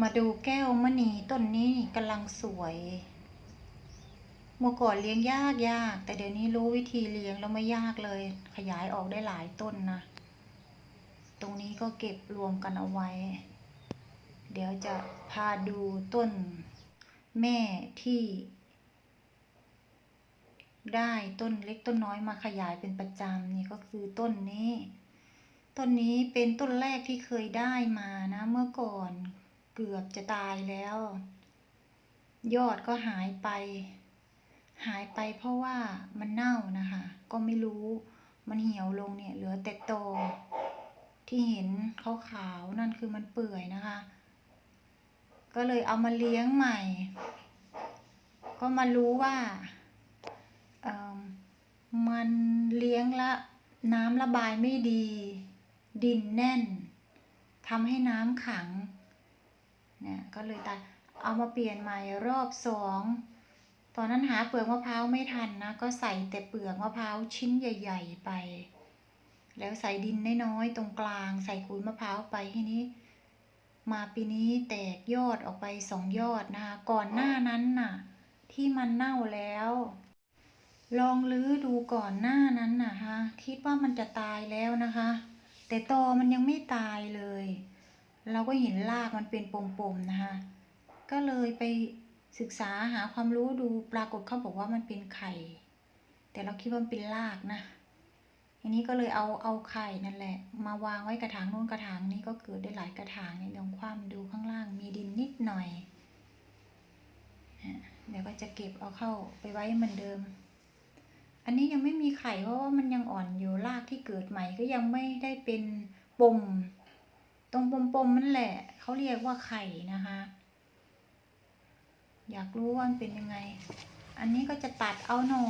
มาดูแก้วมณีต้นนี้กำลังสวยเมื่อก่อนเลี้ยงยากยาก แต่เดี๋ยวนี้รู้วิธีเลี้ยงแล้วไม่ยากเลย ขยายออกได้หลายต้นนะ ตรงนี้ก็เก็บรวมกันเอาไว้ เดี๋ยวจะพาดูต้นแม่ที่ ได้ต้นเล็กต้นน้อยมาขยายเป็นประจำนี่ก็คือต้นนี้ ต้นนี้เป็นต้นแรกที่เคยได้มานะ เมื่อก่อน เกือบจะตายแล้ว ยอดก็หายไป หายไปเพราะว่ามันเน่านะคะ ก็ไม่รู้มันเหี่ยวลงเนี่ยเหลือแต่ตอที่เห็นขาวๆนั่นคือมันเปื่อยนะคะ ก็เลยเอามาเลี้ยงใหม่ ก็มารู้ว่าเอิ่มมันเลี้ยงละน้ำระบายไม่ดี ดินแน่นทำให้น้ำขัง เนี่ยก็เลยตายเอามาเปลี่ยนใหม่รอบสองตอนนั้นหาเปลือกมะพร้าวไม่ทันนะ ก็ใส่แต่เปลือกมะพร้าวชิ้นใหญ่ ๆ ไป แล้วใส่ดินน้อยๆตรงกลาง ใส่ขุยมะพร้าวไปทีนี้ มาปีนี้แตกยอดออกไปสองยอดนะคะก่อนหน้านั้นน่ะ ที่มันเน่าแล้ว ลองลื้อดูก่อนหน้านั้นนะคะคิดว่ามันจะตายแล้วนะคะ แต่ตอมันยังไม่ตายเลย เราก็เห็นรากมันเป็นปมๆนะคะก็เลยไปศึกษาหาความรู้ดูปรากฏเขาบอกว่ามันเป็นไข่ แต่เราคิดว่ามันเป็นรากนะทีนี้ก็เลยเอาเอาไข่นั่นแหละ มาวางไว้กระถางนู้นกระถางนี้ก็เกิดได้หลายกระถางเนี่ยลองคว่ำดูข้างล่างมีดินนิดหน่อยเดี๋ยวก็จะเก็บเอาเข้าไปไว้เหมือนเดิม อันนี้ยังไม่มีไข่เพราะว่ามันยังอ่อนอยู่รากที่เกิดใหม่ก็ยังไม่ได้เป็นปม ตรงปมปมๆนั่นแหละ เขาเรียกว่าไข่นะคะ อยากรู้ว่ามันเป็นยังไง อันนี้ก็จะตัดเอาหน่อ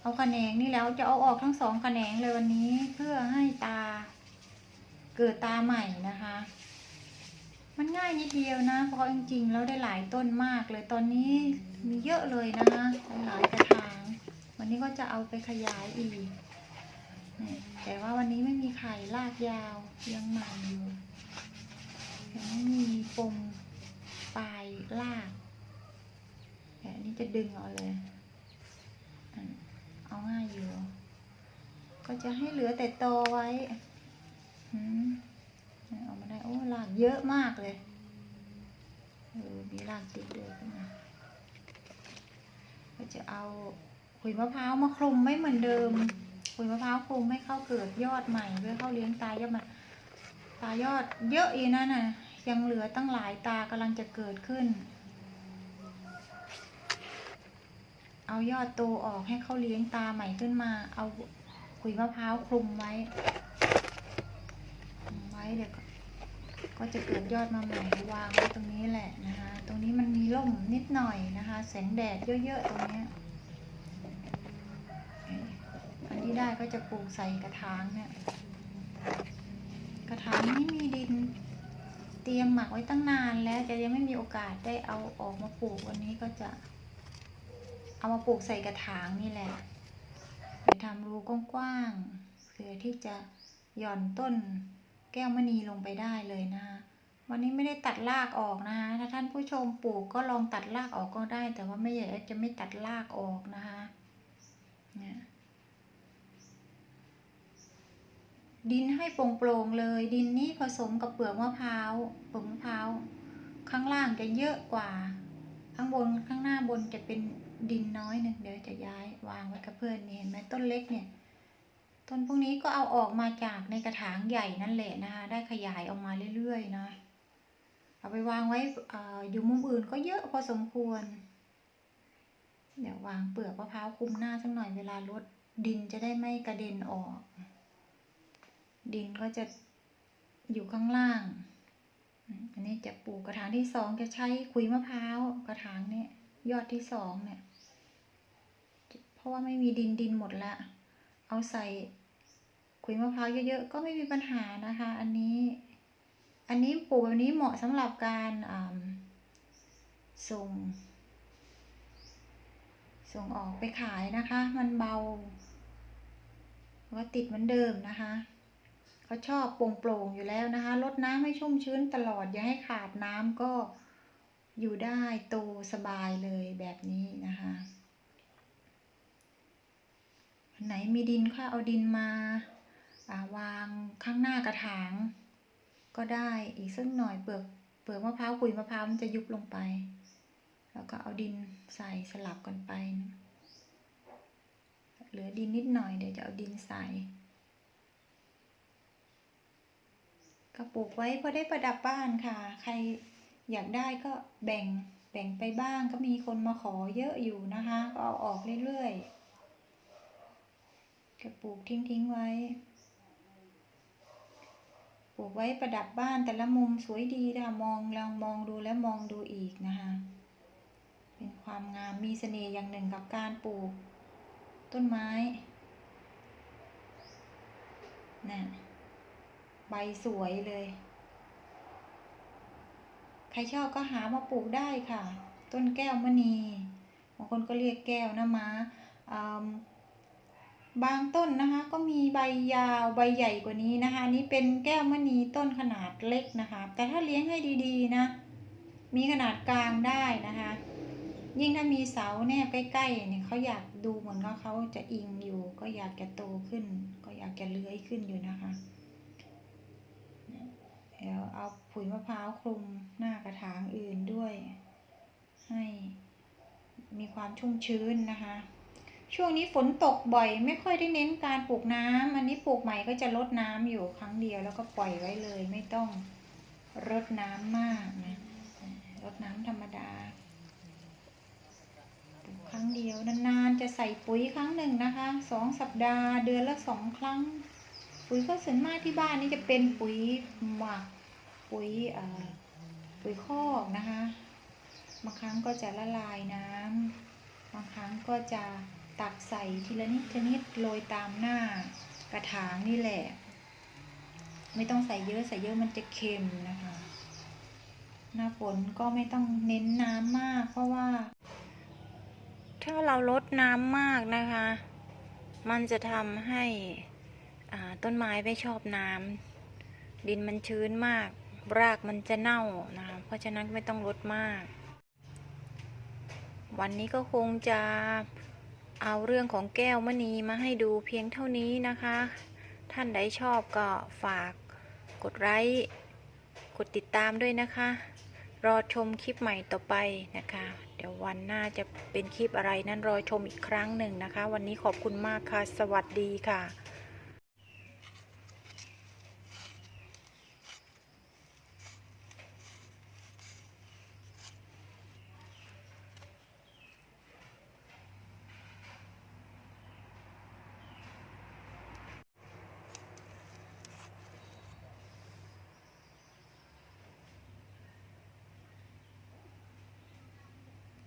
เอาขะแขนงนี่แล้วจะเอาออกทั้งสองขะแขนงเลยวันนี้เพื่อให้ตา เกิดตาใหม่นะคะ มันง่ายนิดเดียวนะ เพราะจริงๆแล้วได้หลายต้นมากเลยตอนนี้มีเยอะเลยนะคะหลายกระถาง วันนี้ก็จะเอาไปขยายอีก แต่ว่าวันนี้ไม่มีไข่ลากยาวยังใหม่อยู่ยังไม่มีปมปลายลากแต่อันนี้จะดึงเอาเลยเอาง่ายอยู่ ก็จะให้เหลือแต่ตอไว้อืมเอามาได้โอ้ลากเยอะมากเลยเออมีลากติดเลยนมาก็จะเอาขุยมะพร้าวมาคลุมไม่เหมือนเดิม ขุยมะพร้าวคลุมให้เข้าเกิดยอดใหม่เพื่อเข้าเลี้ยงตายอดม่ตายอดเยอะอีกนั่นน่ะยังเหลือตั้งหลายตากำลังจะเกิดขึ้น เอายอดโตออกให้เขาเลี้ยงตาใหม่ขึ้นมา เอาขุยมะพร้าวคลุมไว้ไว้เดี๋ยวก็ก็จะเกิดยอดมาใหม่วางไว้ตรงนี้แหละนะคะ ตรงนี้มันมีร่มนิดหน่อยนะคะ แสงแดดเยอะๆตรงนี้ ที่ได้ก็จะปลูกใส่กระถางเนี่ย กระถางนี้มีดิน เตรียมหมักไว้ตั้งนานแล้วแต่ยังไม่มีโอกาสได้เอาออกมาปลูกวันนี้ก็จะ เอามาปลูกใส่กระถางนี่แหละไปทำรูกว้างๆเพื่อที่จะหย่อนต้นแก้วมณีลงไปได้เลยนะคะวันนี้ไม่ได้ตัดรากออกนะคะถ้าท่านผู้ชมปลูกก็ลองตัดรากออกก็ได้ แต่ว่าไม่ใหญ่จะไม่ตัดรากออกนะคะเนี่ย ดินให้โปร่งๆเลย ดินนี้ผสมกับเปลือกมะพร้าวเปลือกมะพร้าวข้างล่างจะเยอะกว่า ข้างบนข้างหน้าบนจะเป็นดินน้อยหนึ่งเดี๋ยวจะย้ายวางไว้กับเพื่อนนี่เห็นไหมต้นเล็กเนี่ย ต้นพวกนี้ก็เอาออกมาจากในกระถางใหญ่นั่นแหละนะคะได้ขยายออกมาเรื่อยๆนะเอาไปวางไว้ออยู่มุมอื่นก็เยอะพอสมควร เดี๋ยววางเปลือกมะพร้าวคลุมหน้าสักหน่อยเวลารดดินจะได้ไม่กระเด็นออก ดินก็จะอยู่ข้างล่าง อันนี้จะปลูกกระถางที่สองจะใช้ขุยมะพร้าวกระถางเนี่ยยอดที่สองเนี่ย เพราะว่าไม่มีดินดินหมดละ เอาใส่ขุยมะพร้าวเยอะๆก็ไม่มีปัญหานะคะ อันนี้ อันนี้ปลูกแบบนี้เหมาะสำหรับการส่ง ส่งออกไปขายนะคะ มันเบาวก็ติดเหมือนเดิมนะคะ เขาชอบโปร่งๆอยู่แล้วนะคะรดน้ำให้ชุ่มชื้นตลอดอย่าให้ขาดน้ำก็อยู่ได้โตสบายเลยแบบนี้นะคะไหนมีดินก็เอาดินมาาวางข้างหน้ากระถาง ก็ได้อีกสักหน่อยเปลือกเปลือกมะพร้าวขุยมะพร้าวมันจะยุบลงไป แล้วก็เอาดินใส่สลับกันไป เหลือดินนิดหน่อยเดี๋ยวจะเอาดินใส่ ก็ปลูกไว้พอได้ประดับบ้านค่ะ ใครอยากได้ก็แบ่งแบ่งไปบ้างก็มีคนมาขอเยอะอยู่นะคะ ก็เอาออกเรื่อยๆก็ปลูกทิ้งๆไว้ ปลูกไว้ประดับบ้านแต่ละมุมสวยดีค่ะมองลองมองดูแล้วมองดูอีกนะคะ เป็นความงามมีเสน่ห์อย่างหนึ่งกับการปลูก ต้นไม้น่ะ ใบสวยเลย ใครชอบก็หามาปลูกได้ค่ะ ต้นแก้วมณีบางคนก็เรียกแก้วนะม้าบางต้นนะคะ ก็มีใบยาวใบใหญ่กว่านี้นะคะนนี่เป็นแก้วมณีต้นขนาดเล็กนะคะ แต่ถ้าเลี้ยงให้ดีๆนะ มีขนาดกลางได้นะคะ ยิ่งถ้ามีเสาแนบใกล้ๆเนี่ยเขาอยากดูเหมือนว่าเขาจะอิงอยู่ ก็อยากจะโตขึ้น ก็อยากจะเลื้อยขึ้นอยู่นะคะ เดี๋ยวเอาผุยมะพร้าวคลุมหน้ากระถางอื่นด้วย ให้มีความชุ่มชื้นนะคะ ช่วงนี้ฝนตกบ่อย ไม่ค่อยได้เน้นการปลูกน้ำอันนี้ปลูกใหม่ก็จะลดน้ำอยู่ครั้งเดียวแล้วก็ปล่อยไว้เลย ไม่ต้องรดน้ำมากนะรดน้ำธรรมดาปลูกครั้งเดียวนานๆจะใส่ปุ๋ยครั้งหนึ่งนะคะสองสัปดาห์เดือนละสองครั้ง ปุ๋ยก็ส่วนมากที่บ้านนี่จะเป็นปุ๋ยหมักปุ๋ยอ่อปุ๋ยคอกนะคะบางครั้งก็จะละลายน้ำบางครั้งก็จะตักใส่ทีละนิดทีนิดโรยตามหน้ากระถางนี่แหละ ไม่ต้องใส่เยอะใส่เยอะมันจะเค็มนะคะ หน้าฝนก็ไม่ต้องเน้นน้ำมาก เพราะว่า ถ้าเราลดน้ำมากนะคะ มันจะทำให้ ต้นไม้ไม่ชอบน้ำดินมันชื้นมาก รากมันจะเน่านะคะเพราะฉะนั้นไม่ต้องลดมาก วันนี้ก็คงจะเอาเรื่องของแก้วมณีมาให้ดูเพียงเท่านี้นะคะ ท่านใดชอบก็ฝากกดไลค์กดติดตามด้วยนะคะ รอชมคลิปใหม่ต่อไปนะคะ เดี๋ยววันหน้าจะเป็นคลิปอะไรนั้นรอชมอีกครั้งหนึ่งนะคะ วันนี้ขอบคุณมากค่ะ สวัสดีค่ะ